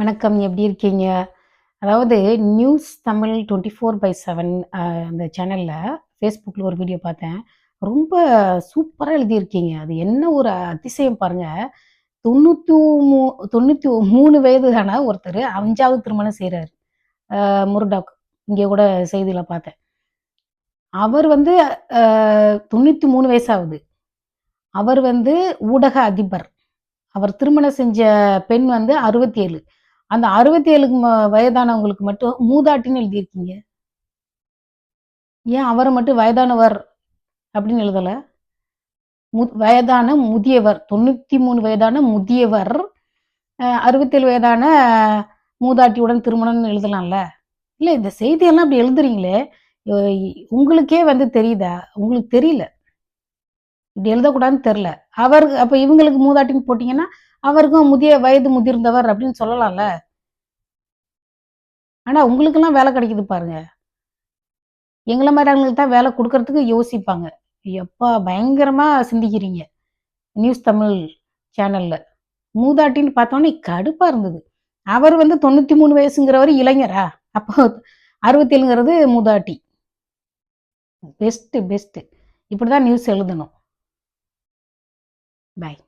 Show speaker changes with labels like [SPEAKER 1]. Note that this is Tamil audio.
[SPEAKER 1] வணக்கம் எப்படி இருக்கீங்க? அதாவது news Tamil twenty four by seven அந்த சேனலில் ஃபேஸ்புக்கில் ஒரு வீடியோ பார்த்தேன். ரொம்ப சூப்பராக எழுதியிருக்கீங்க. அது என்ன ஒரு அதிசயம் பாருங்க. தொண்ணூற்றி மூ தொண்ணூற்றி மூணு வயதான ஒருத்தர் அஞ்சாவது திருமணம் செய்கிறாரு முருடாக் இங்கே கூட செய்தியில் பார்த்தேன். அவர் வந்து தொண்ணூற்றி மூணு வயசாகுது. அவர் வந்து ஊடக அதிபர். அவர் திருமணம் செஞ்ச பெண் வந்து அறுபத்தி ஏழு அந்த அறுபத்தி ஏழுக்கு வயதானவங்களுக்கு மட்டும் மூதாட்டின்னு எழுதியிருக்கீங்க. ஏன் அவரை மட்டும் வயதானவர் அப்படின்னு எழுதல? மு வயதான முதியவர் தொண்ணூத்தி மூணு வயதான முதியவர் அறுபத்தேழு வயதான மூதாட்டியுடன் திருமணம்னு எழுதலாம்ல? இல்லை இந்த செய்தியெல்லாம் அப்படி எழுதுறீங்களே உங்களுக்கே வந்து தெரியுதா? உங்களுக்கு தெரியல. இப்படி எழுதக்கூடாதுன்னு தெரில. அவர் அப்போ இவங்களுக்கு மூதாட்டின்னு போட்டிங்கன்னா அவருக்கும் முதிய வயது முதிர்ந்தவர் அப்படின்னு சொல்லலாம்ல? ஆனா உங்களுக்கெல்லாம் வேலை கிடைக்குது பாருங்க. எங்களை மாதிரி தான் வேலை கொடுக்கறதுக்கு யோசிப்பாங்க. எப்பா பயங்கரமாக சிந்திக்கிறீங்க. நியூஸ் தமிழ் சேனலில். மூதாட்டின்னு பார்த்தோன்னே கடுப்பாக இருந்தது. அவர் வந்து தொண்ணூற்றி மூணு வயசுங்கிறவர் இளைஞரா? அப்போ அறுபத்தேழுங்கிறது மூதாட்டி. Best best. இப்படி தான் நியூஸ் எழுதணும். பாய்